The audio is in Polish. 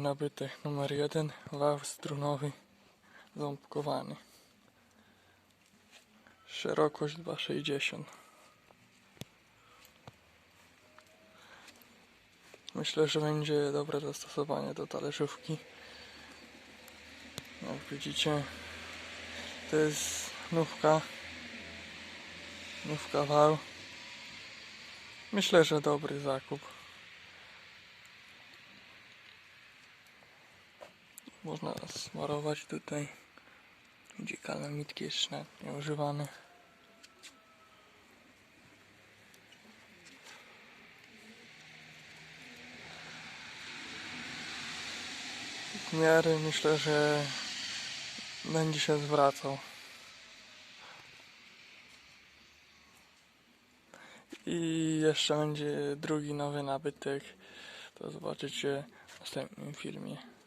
nabytek numer jeden, wał strunowy ząbkowany. Szerokość 2,60. Myślę, że będzie dobre zastosowanie do talerzówki. Jak widzicie, to jest nówka. Nówka wał. Myślę, że dobry zakup. Można smarować tutaj, gdzie kalamitki jeszcze nawet nie używane. W miarę myślę, że będzie się zwracał. I jeszcze będzie drugi nowy nabytek. To zobaczycie w następnym filmie.